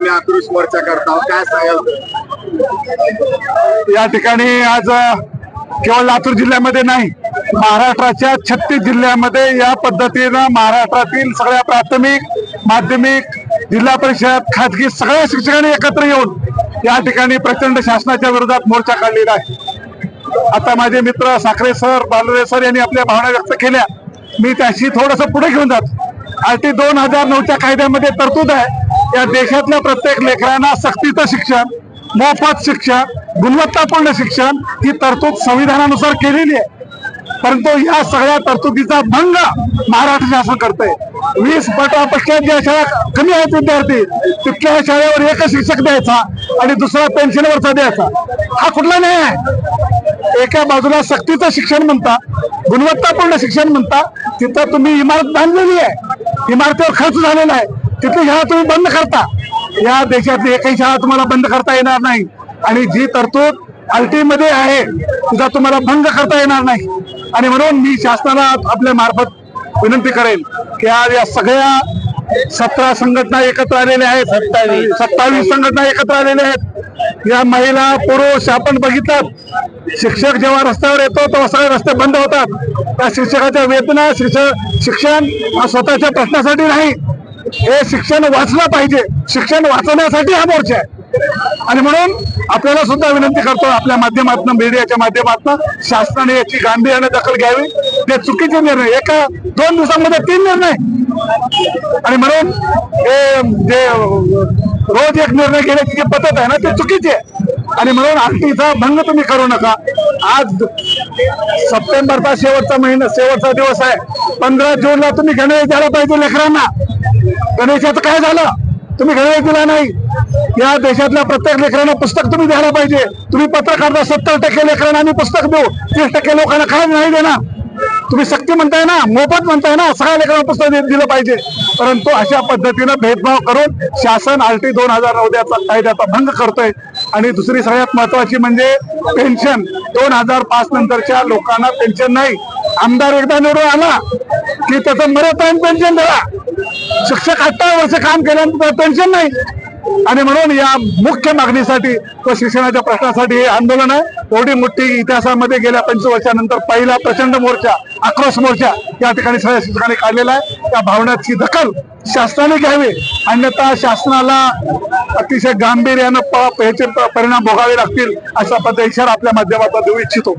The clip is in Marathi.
मी आक्रोश मोर्चा करता काय सांगाल? या ठिकाणी आज केवळ लातूर जिल्ह्यामध्ये नाही महाराष्ट्राच्या छत्तीस जिल्ह्यामध्ये या पद्धतीनं महाराष्ट्रातील सगळ्या प्राथमिक माध्यमिक जिल्हा परिषद खाजगी सगळ्या शिक्षकांनी एकत्र येऊन या ठिकाणी प्रचंड शासनाच्या विरोधात मोर्चा काढलेला आहे. आता माझे मित्र साखरे सर बालरे सर यांनी आपल्या भावना व्यक्त केल्या. मी त्याशी थोडस पुढे घेऊन जातो. आरटी दोन हजार नऊच्या कायद्यामध्ये तरतूद आहे. या देशातल्या प्रत्येक लेकरांना सक्तीचं शिक्षण मोफत शिक्षण गुणवत्तापूर्ण शिक्षण ही तरतूद संविधानानुसार केलेली आहे. परंतु या सगळ्या तरतुदीचा भंग महाराष्ट्र शासन करतंय. वीस पटापेक्षा ज्या शाळा कमी आहेत विद्यार्थी. तितक्या शाळेवर एक शिक्षक द्यायचा आणि दुसरा पेन्शनवरचा द्यायचा. हा कुठला न्याय आहे? एका बाजूला सक्तीचं शिक्षण म्हणता गुणवत्तापूर्ण शिक्षण म्हणता तिथं तुम्ही इमारत बांधलेली आहे. इमारतीवर खर्च झालेला आहे. तिथली शाळा तुम्ही बंद करता. या देशातली एकही शाळा तुम्हाला बंद करता येणार नाही. आणि जी तरतूद अल्टी मध्ये आहे तिचा तुम्हाला भंग करता येणार नाही. आणि म्हणून मी शासनाला आपल्या मार्फत विनंती करेन की आज या सगळ्या सतरा संघटना एकत्र आलेल्या आहेत. सत्तावीस. सत्तावीस संघटना एकत्र आलेल्या आहेत. या महिला पुरुष आपण बघितलं शिक्षक जेव्हा रस्त्यावर येतो तेव्हा सगळे रस्ते बंद होतात. त्या शिक्षकाच्या वेदना शिक्षक शिक्षण हा स्वतःच्या प्रश्नासाठी नाही. हे शिक्षण वाचलं पाहिजे. शिक्षण वाचवण्यासाठी हा मोर्चा आहे. आणि म्हणून आपल्याला सुद्धा विनंती करतो आपल्या माध्यमातून मीडियाच्या माध्यमातून शासनाने याची गांभीर्याने दखल घ्यावी. ते चुकीचे निर्णय एका दोन दिवसांमध्ये तीन निर्णय. आणि म्हणून हे जे रोज एक निर्णय घेण्याची जी पद्धत आहे ना ते चुकीची आहे. आणि म्हणून आरटीचा भंग तुम्ही करू नका. आज सप्टेंबरचा शेवटचा महिना शेवटचा दिवस आहे. पंधरा जूनला तुम्ही गणेश द्यायला पाहिजे लेकरांना. गणेशाचं काय झालं? तुम्ही गणेश दिला नाही. या देशातल्या प्रत्येक लेकरांना पुस्तक तुम्ही द्यायला पाहिजे. तुम्ही पत्र काढता सत्तर टक्के लेकरांना आम्ही पुस्तक देऊ. तीस टक्के लोकांना काय नाही देणार. तुम्ही सक्ती म्हणताय ना मोफत म्हणताय ना सगळ्या लेकरांना पुस्तक दिलं पाहिजे. परंतु अशा पद्धतीनं भेदभाव करून शासन आरटी दोन हजार नऊद्याचा कायद्याचा भंग करतोय. आणि दुसरी सगळ्यात महत्वाची म्हणजे पेन्शन. दोन हजार पाच नंतरच्या लोकांना पेन्शन नाही. आमदार एकदा निवडून आला की त्याचं मरेपर्यंत पेन्शन द्या शिक्षक अठरा वर्ष काम केल्यानंतर पेन्शन नाही. आणि म्हणून या मुख्य मागणीसाठी व शिक्षणाच्या प्रश्नासाठी हे आंदोलन आहे. एवढी मोठी इतिहासामध्ये गेल्या पंचवीस वर्षानंतर पहिला प्रचंड मोर्चा आक्रोश मोर्चा या ठिकाणी सगळ्या शिक्षकांनी काढलेला आहे. त्या भावनाची दखल शासनाने घ्यावी. अन्यथा शासनाला अतिशय गांभीर्यानं प- याचे परिणाम भोगावे लागतील अशा पद्धत इशारा आपल्या माध्यमातून देऊ इच्छितो.